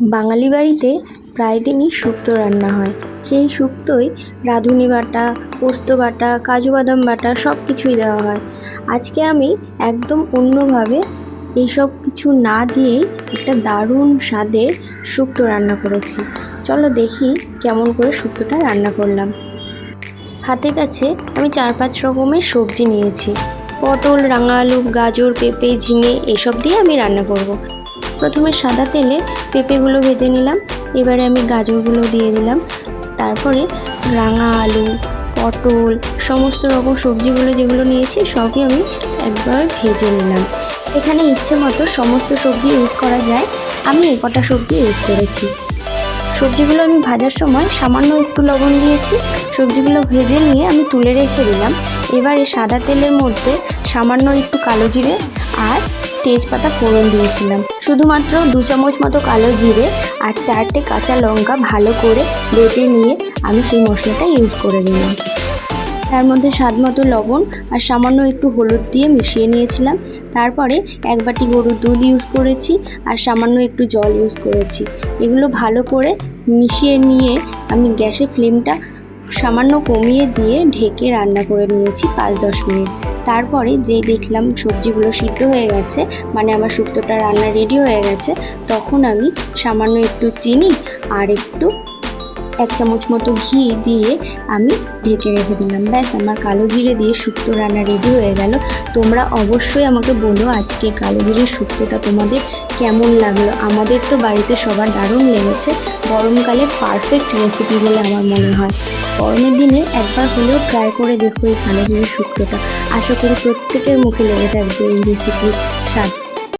বাঙালি বাড়িতে প্রায় দিনই শুক্তো রান্না হয়। সেই শুক্তোয় রাঁধুনি বাটা, পোস্ত বাটা, কাজু বাদাম বাটা সব কিছুই দেওয়া হয়। আজকে আমি একদম অন্যভাবে এইসব কিছু না দিয়েই একটা দারুণ স্বাদের শুক্তো রান্না করেছি। চলো দেখি কেমন করে শুক্তোটা রান্না করলাম। হাতের কাছে আমি চার পাঁচ রকমের সবজি নিয়েছি। পটল রাঙা আলু গাজর, পেঁপে, ঝিঙে এসব দিয়ে আমি রান্না করব। প্রথমে সাদা তেলে পেঁপেগুলো ভেজে নিলাম। এবারে আমি গাজরগুলো দিয়ে দিলাম। তারপরে রাঙা আলু, পটল, সমস্ত রকম সবজিগুলো যেগুলো নিয়েছি, সবই আমি একবার ভেজে নিলাম। এখানে ইচ্ছে মতো সমস্ত সবজি ইউজ করা যায়। আমি এ কটা সবজি ইউজ করেছি। সবজিগুলো আমি ভাজার সময় সামান্য একটু লবণ দিয়েছি। সবজিগুলো ভেজে নিয়ে আমি তুলে রেখে দিলাম। এবারে সাদা তেলের মধ্যে সামান্য একটু কালো জিরে আর তেজপাতা ফোড়ন দিয়েছিলাম। শুধুমাত্র দু চামচ মতো কালো জিরে আর চারটে কাঁচা লঙ্কা ভালো করে বেটে নিয়ে আমি সেই মশলাটা ইউজ করে দিলাম তার মধ্যে স্বাদ মতো লবণ আর সামান্য একটু হলুদ দিয়ে মিশিয়ে নিয়েছিলাম। তারপরে এক বাটি গরুর দুধ ইউজ করেছি আর সামান্য একটু জল ইউজ করেছি। এগুলো ভালো করে মিশিয়ে নিয়ে আমি গ্যাসের ফ্লেমটা সামান্য কমিয়ে দিয়ে ঢেকে রান্না করে নিয়েছি পাঁচ দশ মিনিট। তারপরে যেই দেখলাম সবজিগুলো সিদ্ধ হয়ে গেছে মানে আমার শুক্তোটা রান্না রেডি হয়ে গেছে, তখন আমি সামান্য একটু চিনি আর একটু এক চামচ মতো ঘি দিয়ে আমি ঢেকে রেখে দিলাম। ব্যাস, আমার কালো জিরে দিয়ে শুক্তো রান্না রেডি হয়ে গেল। তোমরা অবশ্যই আমাকে বলো আজকে কালো জিরের শুক্তোটা তোমাদের কেমন লাগল? আমাদের তো বাড়িতে সবার দারুণ লেগেছে। গরমকালে পারফেক্ট রেসিপি বলে আমার মনে হয়। গরমের দিনে একবার হলেও ট্রাই করে দেখো এই কালো জিরের শুক্তোটা। আশা করি প্রত্যেকের মুখে লেগে থাকবে এই রেসিপির স্বাদ